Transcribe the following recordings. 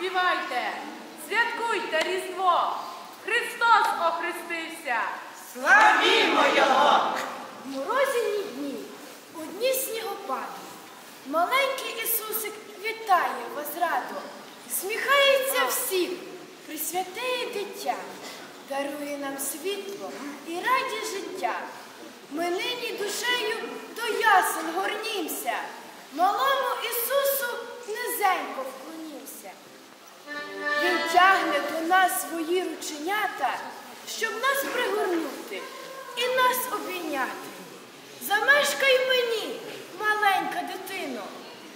співайте, святкуйте Різдво, Христос охрестився. Славімо його! В морозяні дні, у дні снігопаду, маленький Ісусик вітає вас радо, сміхається всім, присвятиє дитя, дарує нам світло і радість життя. Ми нині душею до ясен горнімся, малому Ісусу низенько вклонімся. Він тягне до нас свої рученята, щоб нас пригорнути і нас обійняти. Замешкай мені, маленька дитино,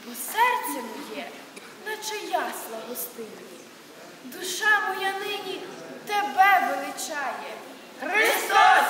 бо серце моє, наче ясла гостинні. Душа моя нині тебе величає. Христос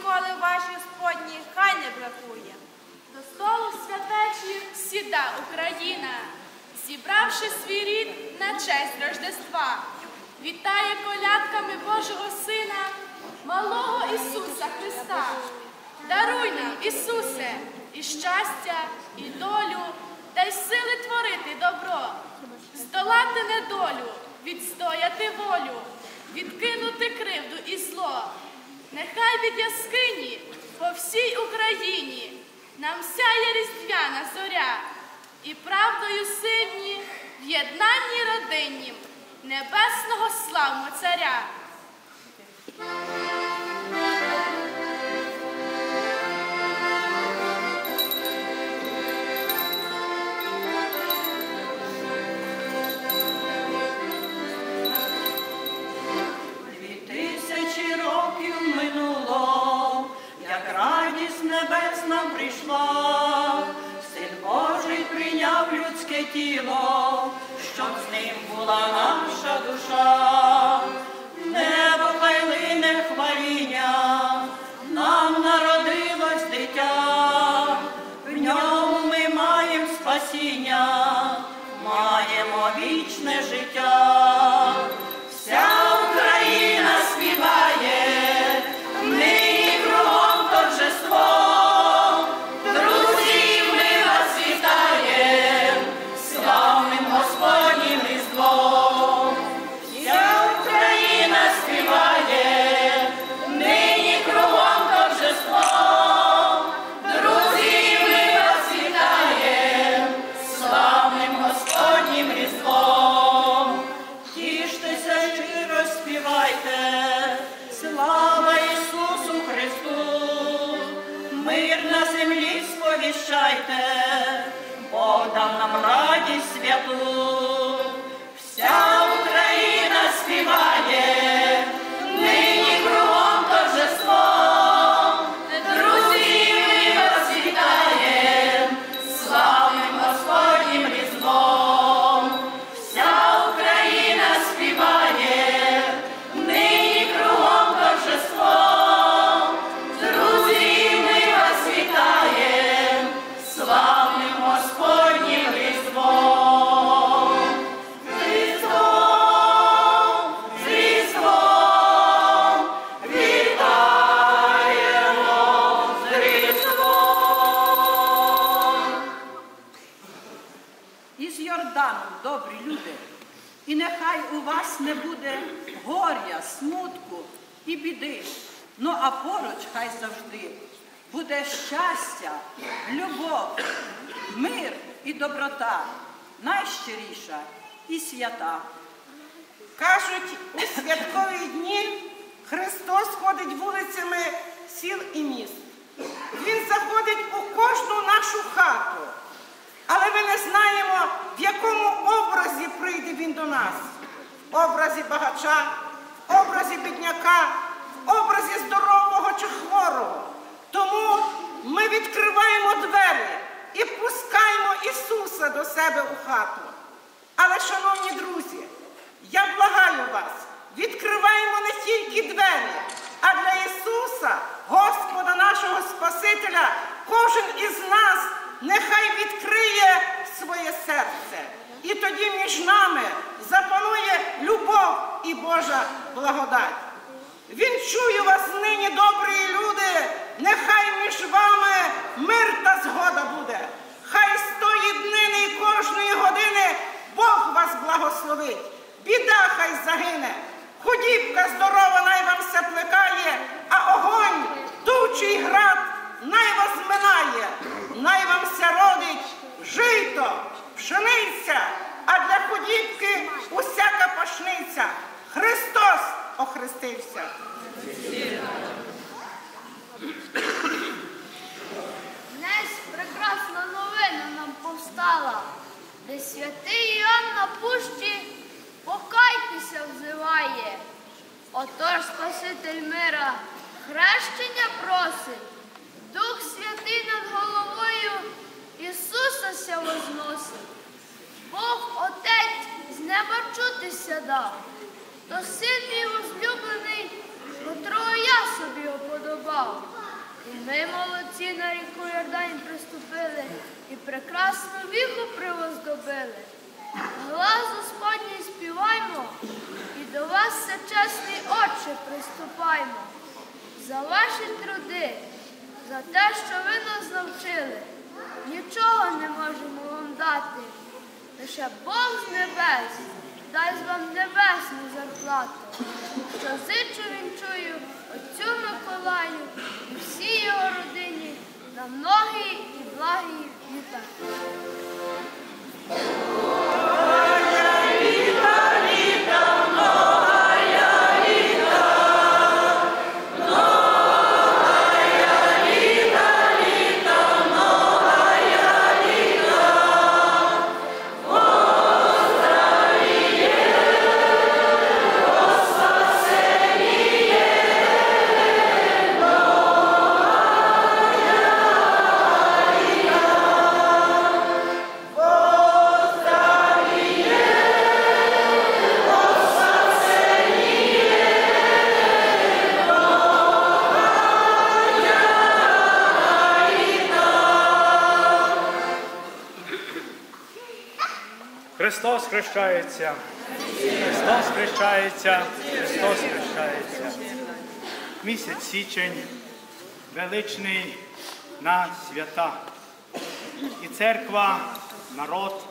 ніколи ваш Господній хай не бракує. До столу святечі сіда Україна, зібравши свій рід на честь Рождества. Вітає колядками Божого Сина, малого Ісуса Христа. Даруй нам, Ісусе, і щастя, і долю, та й сили творити добро, здолати недолю, відстояти волю, відкинути кривду і зло. Нехай від яскині по всій Україні нам сяє різдвяна зоря, і правдою сильні в єднанні родиннім небесного славмо царя. Святкові дні Христос ходить вулицями сіл і міст. Він заходить у кожну нашу хату. Але ми не знаємо, в якому образі прийде він до нас. В образі багача, в образі бідняка, в образі здорового чи хворого. Тому ми відкриваємо двері і пускаємо Ісуса до себе у хату. Але, шановні друзі, я благаю вас, відкриваємо не тільки двері, а для Ісуса, Господа нашого Спасителя, кожен із нас нехай відкриє своє серце. І тоді між нами запанує любов і Божа благодать. Він чує вас нині, добрі люди, нехай між вами мир та згода буде. Хай з тої днини і кожної години Бог вас благословить. Біда хай загине, худібка здорова най вам все плекає, а огонь, тучий град, най вас минає, най вам все родить жито, пшениця, а для худібки усяка пашниця. Христос охрестився. Днесь прекрасна новина нам повстала, де святий Іоанн на пущі покайтеся взиває. Отож Спаситель мира хрещення просить, Дух Святий над головою Ісуса ся возносить. Бог Отець з неба чутися дав, то син мій возлюблений, котрого я собі оподобав. І ми молодці на ріку Йордань приступили, і прекрасну віху привоздобили. Глас Господній співаймо, і до вас всечесний Отче приступаймо. За ваші труди, за те, що ви нас навчили, нічого не можемо вам дати. Лише Бог з небес дасть вам небесну зарплату. Що зичу вінчую Отцю Христос хрещається. Христос хрещається. Христос хрещається. Місяць січень величний на свята. І церква, народ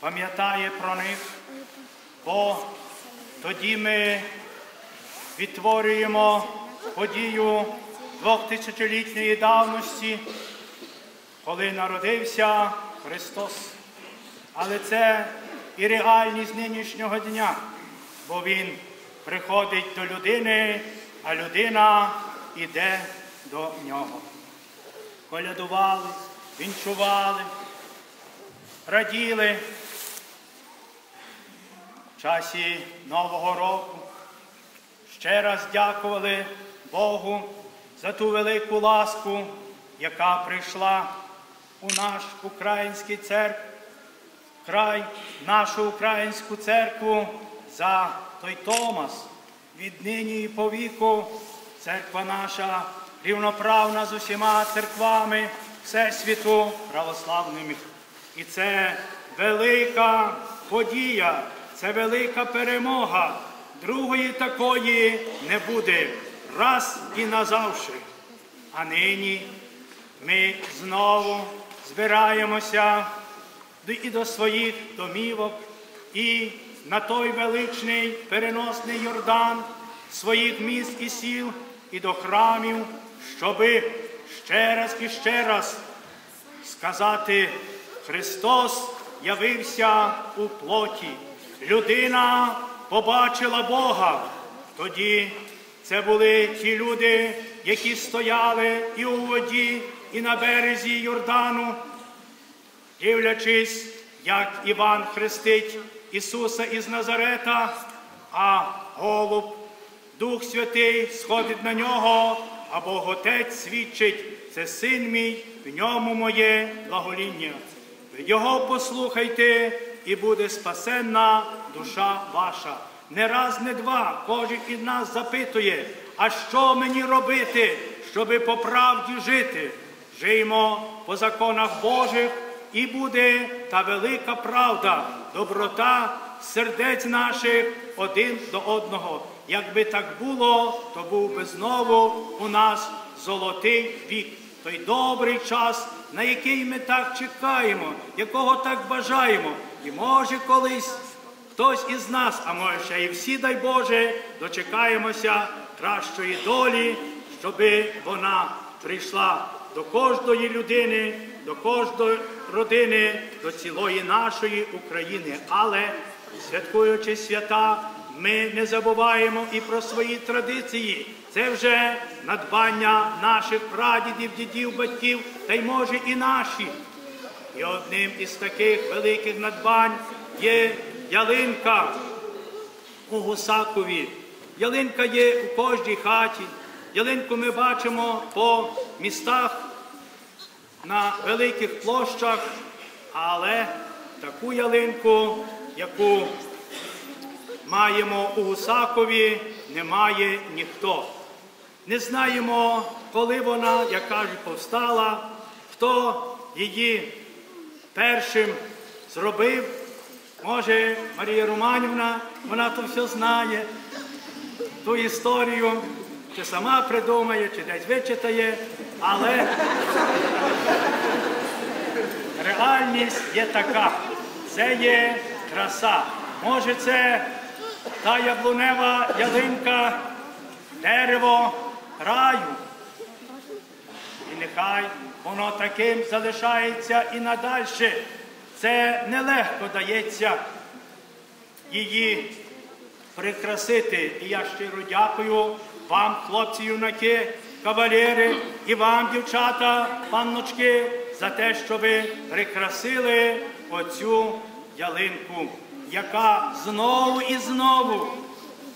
пам'ятає про них, бо тоді ми відтворюємо подію двохтисячолітньої давності, коли народився Христос. Але це і реальність нинішнього дня, бо Він приходить до людини, а людина йде до нього. Колядували, вінчували, раділи в часі Нового року. Ще раз дякували Богу за ту велику ласку, яка прийшла у наш український церкв, край, нашу українську церкву за той Томас. Віднині і по віку церква наша рівноправна з усіма церквами Всесвіту православними. І це велика подія, це велика перемога. Другої такої не буде раз і назавжди. А нині ми знову збираємося і до своїх домівок, і на той величний переносний Йордан своїх міст і сіл, і до храмів, щоби ще раз і ще раз сказати, Христос явився у плоті. Людина побачила Бога. Тоді це були ті люди, які стояли і у воді, і на березі Йордану, дивлячись, як Іван хрестить Ісуса із Назарета, а голуб, Дух Святий сходить на нього, а Бог Отець свідчить, це син мій, в ньому моє благоління. Його послухайте, і буде спасенна душа ваша. Не раз, не два, кожен із нас запитує, а що мені робити, щоби по правді жити? Жиймо по законах Божих, і буде та велика правда, доброта сердець наших один до одного. Якби так було, то був би знову у нас золотий вік, той добрий час, на який ми так чекаємо, якого так бажаємо. І може колись хтось із нас, а може ще і всі, дай Боже, дочекаємося кращої долі, щоби вона прийшла до кожної людини, до кожної родини, до цілої нашої України. Але святкуючи свята, ми не забуваємо і про свої традиції. Це вже надбання наших прадідів, дідів, батьків, та й може і наші. І одним із таких великих надбань є ялинка у Гусакові. Ялинка є у кожній хаті. Ялинку ми бачимо по містах на великих площах, але таку ялинку, яку маємо у Гусакові, немає ніхто. Не знаємо, коли вона, як кажуть, повстала, хто її першим зробив. Може, Марія Романівна, вона то все знає, ту історію, чи сама придумає, чи десь вичитає, але реальність є така. Це є краса. Може, це та яблунева ялинка, дерево раю. І нехай воно таким залишається і надальше. Це нелегко дається її прикрасити. І я щиро дякую вам, хлопці, юнаки, кавалери, і вам, дівчата, панночки, за те, що ви прикрасили оцю ялинку, яка знову і знову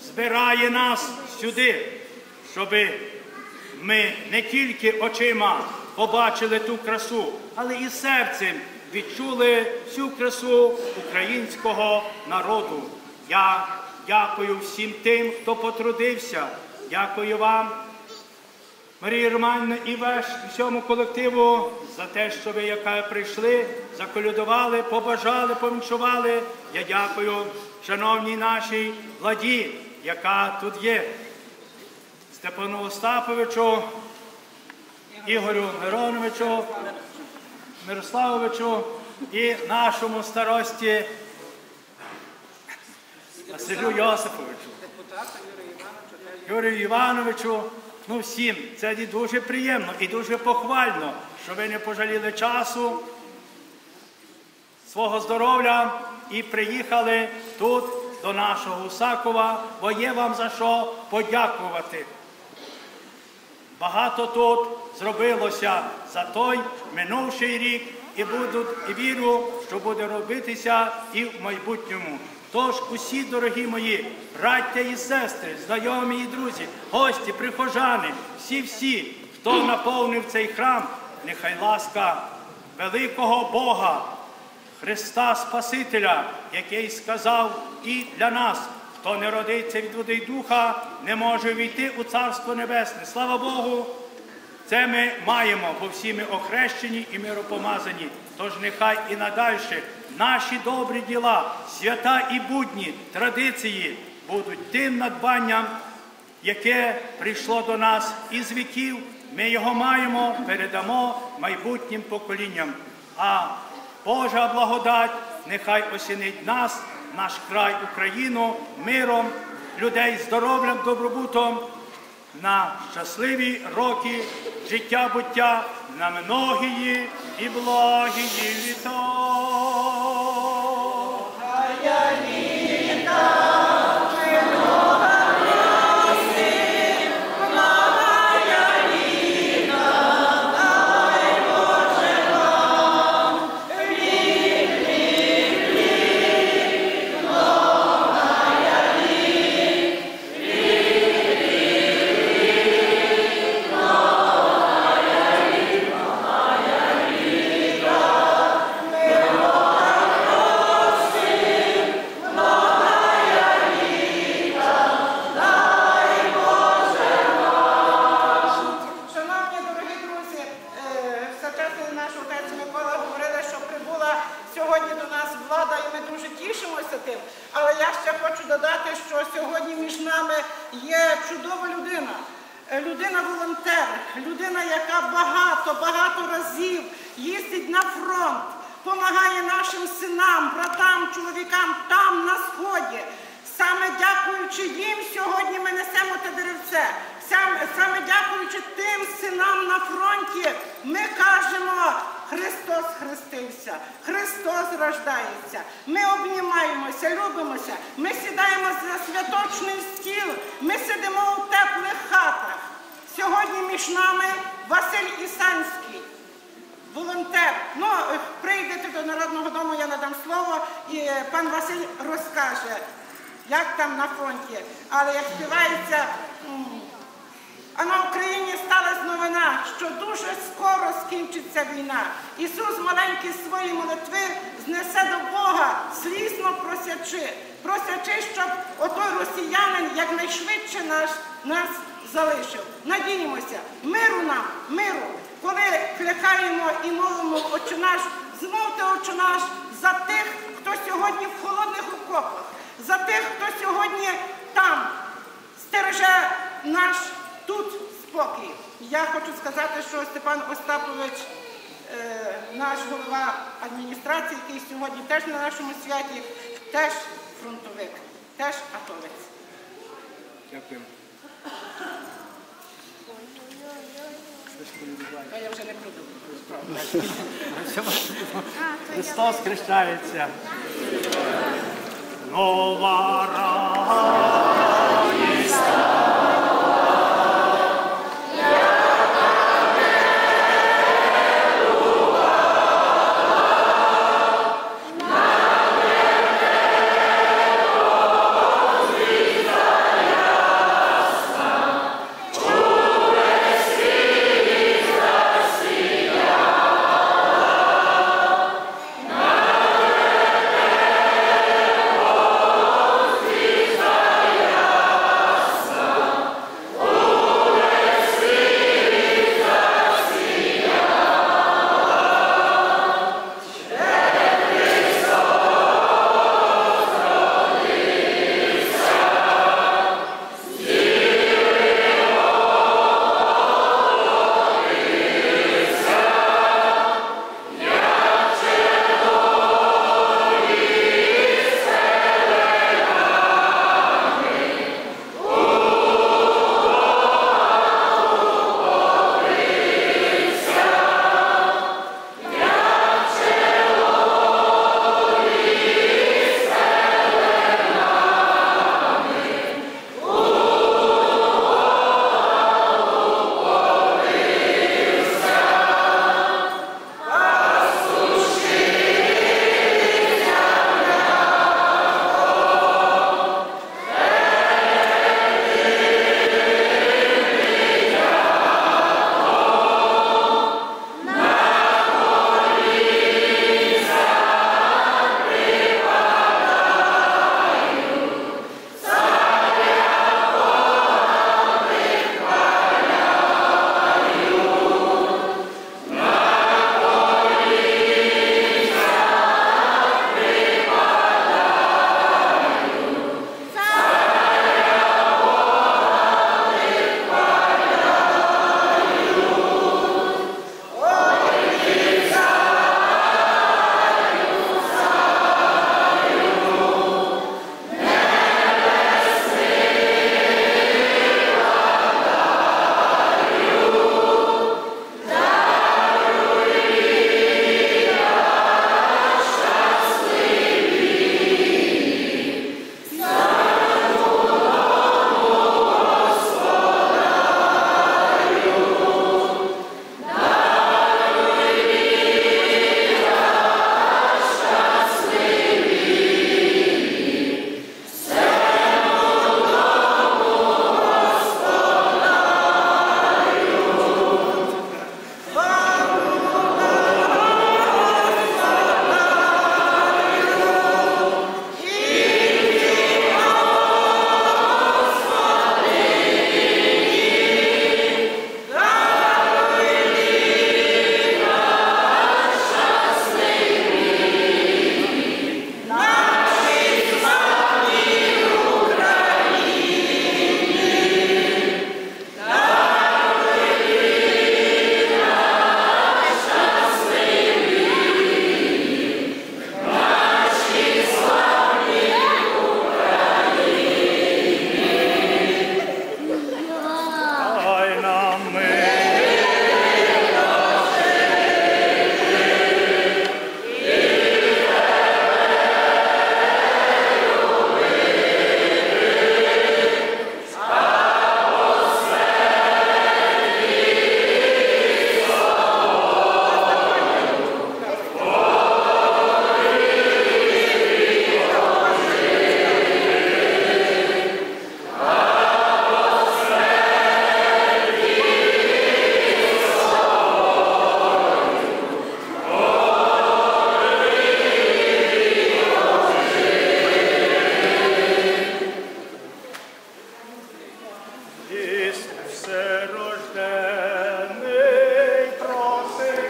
збирає нас сюди, щоби ми не тільки очима побачили ту красу, але і серцем відчули всю красу українського народу. Я дякую всім тим, хто потрудився. Дякую вам, Марії Романівна і ваш всьому колективу за те, що ви яка прийшли, заколюдували, побажали, помічували. Я дякую шановній нашій владі, яка тут є. Степану Остаповичу, Ігорю Мироновичу, Мирославовичу і нашому старості Василю Йосиповичу. Юрію Івановичу, ну всім, це дуже приємно і дуже похвально, що ви не пожаліли часу, свого здоров'я і приїхали тут до нашого Усакова, бо є вам за що подякувати. Багато тут зробилося за той минувший рік і будуть, і вірю, що буде робитися і в майбутньому. Тож усі, дорогі мої, браття і сестри, знайомі і друзі, гості, прихожани, всі-всі, хто наповнив цей храм, нехай ласка великого Бога, Христа Спасителя, який сказав і для нас, хто не родиться від води духа, не може війти у Царство Небесне. Слава Богу! Це ми маємо, бо всі ми охрещені і миропомазані. Тож нехай і надальше наші добрі діла, свята і будні, традиції будуть тим надбанням, яке прийшло до нас із віків. Ми його маємо, передамо майбутнім поколінням. А Божа благодать нехай осінить нас, наш край Україну, миром, людей, здоров'ям, добробутом на щасливі роки життя буття, на многії і благії літа. Додати, що сьогодні між нами є чудова людина. Е, Людина-волонтер, людина, яка багато, багато разів їздить на фронт, допомагає нашим синам, братам, чоловікам там, на сході. Саме дякуючи їм, сьогодні ми несемо те деревце. Саме дякуючи тим синам на фронті, ми кажемо, Христос хрестився, Христос рождається. Ми обнімаємося, любимося, ми сідаємо за святочний стіл, ми сидимо у теплих хатах. Сьогодні між нами Василь Ісанський волонтер. Ну, е, прийдете до Народного дому, я надам слово, і пан Василь розкаже, як там на фронті. Але як співається, а на Україні новина, що дуже скоро скінчиться війна. Ісус маленькі свої молитви знесе до Бога, слізно просячи, просячи, щоб отой росіянин якнайшвидше наш, нас залишив. Надіємося, миру нам, миру. Коли клякаємо і молимо Отче наш, змовте Отче наш за тих, хто сьогодні в холодних окопах, за тих, хто сьогодні там стереже наш тут спокій. Я хочу сказати, що Степан Остапович, е, наш голова адміністрації, який сьогодні теж на нашому святі, теж фронтовик, теж атовець. Дякую. Я вже не придумав. Христос хрещається. Нова рада.